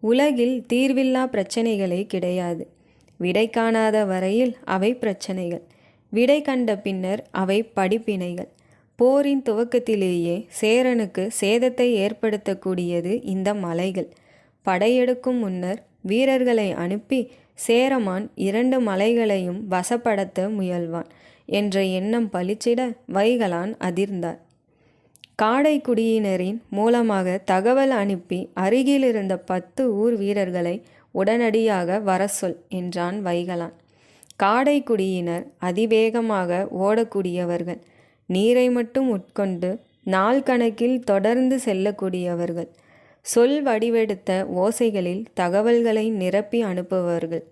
உலகில் தீர்வில்லா பிரச்சனைகளே கிடையாது. விடை காணாத வரையில் அவை பிரச்சனைகள். விடை கண்ட பின்னர் அவை படிப்பினைகள். போரின் துவக்கத்திலேயே சேரனுக்கு சேதத்தை ஏற்படுத்தக்கூடியது இந்த மலைகள். படையெடுக்கும் முன்னர் வீரர்களை அனுப்பி சேரமான் இரண்டு மலைகளையும் வசப்படுத்த முயல்வான் என்ற எண்ணம் பளிச்சிட வைகலான் அதிர்ந்தார். காடைக்குடியினரின் மூலமாக தகவல் அனுப்பி அருகிலிருந்த பத்து ஊர் வீரர்களை உடனடியாக வர சொல் என்றான் வைகலான். காடைக்குடியினர் அதிவேகமாக ஓடக்கூடியவர்கள். நீரை மட்டும் உட்கொண்டு நாள் கணக்கில் தொடர்ந்து செல்லக்கூடியவர்கள். சொல் வடிவெடுத்த ஓசைகளில் தகவல்களை நிரப்பி அனுப்புவார்கள்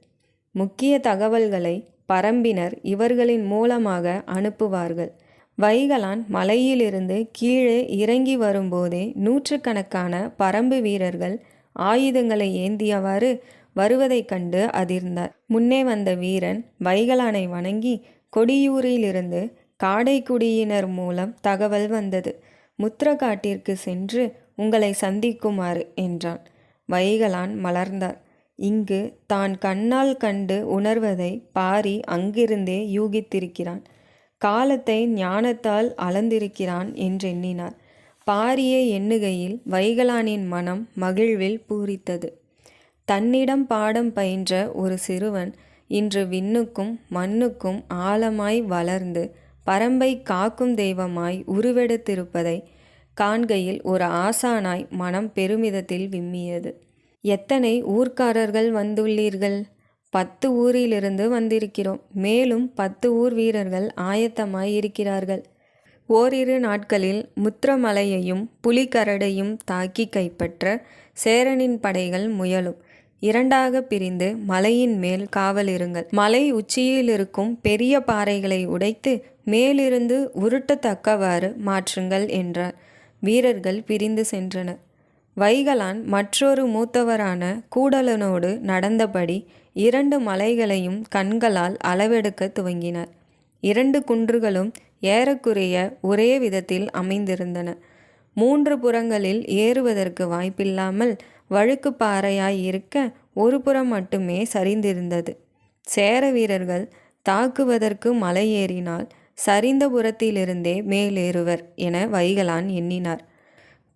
முக்கிய தகவல்களை பரம்பினர் இவர்களின் மூலமாக அனுப்புவார்கள். வைகலான் மலையிலிருந்து கீழே இறங்கி வரும்போதே நூற்றுக்கணக்கான பரம்பு வீரர்கள் ஆயுதங்களை ஏந்தியவாறு வருவதைக் கண்டு அதிர்ந்தார். முன்னே வந்த வீரன் வைகலானை வணங்கி கொடியூரிலிருந்து காடைக்குடியினர் மூலம் தகவல் வந்தது. முத்திரக்காட்டிற்கு சென்று உங்களை சந்திக்குமாறு என்றான். வைகலான் மலர்ந்தார். இங்கு தான் கண்ணால் கண்டு உணர்வதை பாரி அங்கிருந்தே யூகித்திருக்கிறான். காலத்தை ஞானத்தால் அளந்திருக்கிறான் என்றெண்ணினார் பாரியை எண்ணுகையில் வைகலானின் மனம் மகிழ்வில் பூரித்தது. தன்னிடம் பாடம் பயின்ற ஒரு சிறுவன் இன்று விண்ணுக்கும் மண்ணுக்கும் ஆழமாய் வளர்ந்து பரம்பை காக்கும் தெய்வமாய் உருவெடுத்திருப்பதை காண்கையில் ஒரு ஆசானாய் மனம் பெருமிதத்தில் விம்மியது. எத்தனை ஊர்க்காரர்கள் வந்துள்ளீர்கள்? பத்து ஊரிலிருந்து வந்திருக்கிறோம். மேலும் பத்து ஊர் வீரர்கள் ஆயத்தமாய் இருக்கிறார்கள். ஓரிரு நாட்களில் முத்திரமலையையும் புலிகரடையும் தாக்கி கைப்பற்ற சேரனின் படைகள் முயலும். இரண்டாக பிரிந்து மலையின் மேல் காவலிருங்கள் மலை உச்சியில் இருக்கும் பெரிய பாறைகளை உடைத்து மேலிருந்து உருட்டத்தக்கவாறு மாற்றுங்கள் என்றார். வீரர்கள் பிரிந்து சென்றனர். வைகலான் மற்றொரு மூத்தவரான கூடலனோடு நடந்தபடி இரண்டு மலைகளையும் கண்களால் அளவெடுக்க துவங்கினார். இரண்டு குன்றுகளும் ஏறக்குறைய ஒரே விதத்தில் அமைந்திருந்தன. மூன்று புறங்களில் ஏறுவதற்கு வாய்ப்பில்லாமல் வழுக்கு பாறையாய் இருக்க ஒரு புறம் மட்டுமே சரிந்திருந்தது. சேர வீரர்கள் தாக்குவதற்கு மலை ஏறினால் சரிந்த புறத்திலிருந்தே மேலேறுவர் என வைகலான் எண்ணினார்.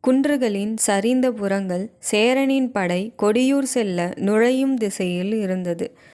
குன்றுகளின் சரிந்த புறங்கள் சேரனின் படை கொடியூர் செல்ல நுழையும் திசையில் இருந்தது.